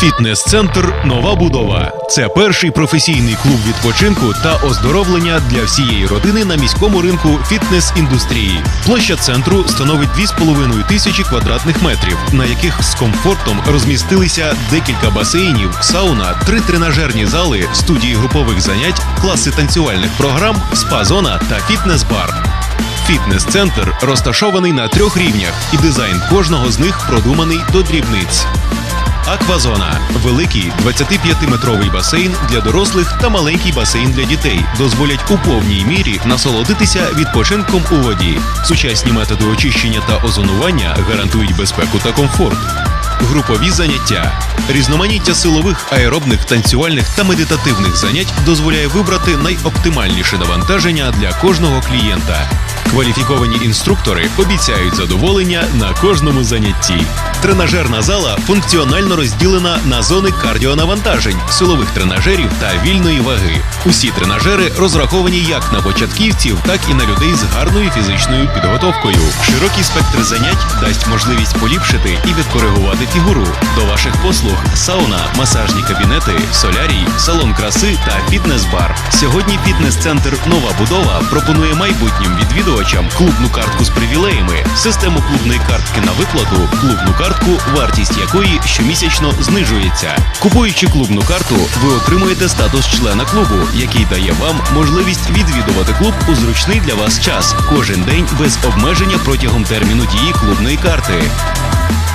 Фітнес-центр Нова будова. Це перший професійний клуб відпочинку та оздоровлення для всієї родини на міському ринку фітнес-індустрії. Площа центру становить 2,5 тисячі квадратних метрів, на яких з комфортом розмістилися декілька басейнів, сауна, три тренажерні зали, студії групових занять, класи танцювальних програм, спа-зона та фітнес-бар. Фітнес-центр розташований на трьох рівнях, і дизайн кожного з них продуманий до дрібниць. Аквазона великий 25-метровий басейн для дорослих та маленький басейн для дітей дозволять у повній мірі насолодитися відпочинком у воді. Сучасні методи очищення та озонування гарантують безпеку та комфорт. Групові заняття. Різноманіття силових, аеробних, танцювальних та медитативних занять дозволяє вибрати найоптимальніше навантаження для кожного клієнта. Кваліфіковані інструктори обіцяють задоволення на кожному занятті. Тренажерна зала функціонально розділена на зони кардіонавантажень, силових тренажерів та вільної ваги. Усі тренажери розраховані як на початківців, так і на людей з гарною фізичною підготовкою. Широкий спектр занять дасть можливість поліпшити і відкоригувати фігуру. До ваших послуг сауна, масажні кабінети, солярій, салон краси та фітнес-бар. Сьогодні фітнес-центр Нова будова пропонує майбутнім відвідувачам клубну картку з привілеями, систему клубної картки на виплату, клубну картку, вартість якої щомісячно знижується. Купуючи клубну карту, ви отримуєте статус члена клубу, який дає вам можливість відвідувати клуб у зручний для вас час кожен день без обмеження протягом терміну дії клубної карти.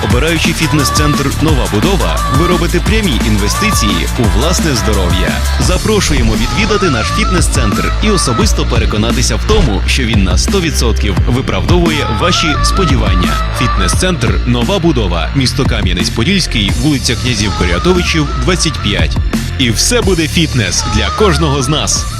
Обираючи фітнес-центр Нова будова, ви робите прямі інвестиції у власне здоров'я. Запрошуємо відвідати наш фітнес-центр і особисто переконатися в тому, що він на 100% виправдовує ваші сподівання. Фітнес-центр Нова будова, місто Кам'янець-Подільський, вулиця князів Корятовичів, 25. І все буде фітнес для кожного з нас.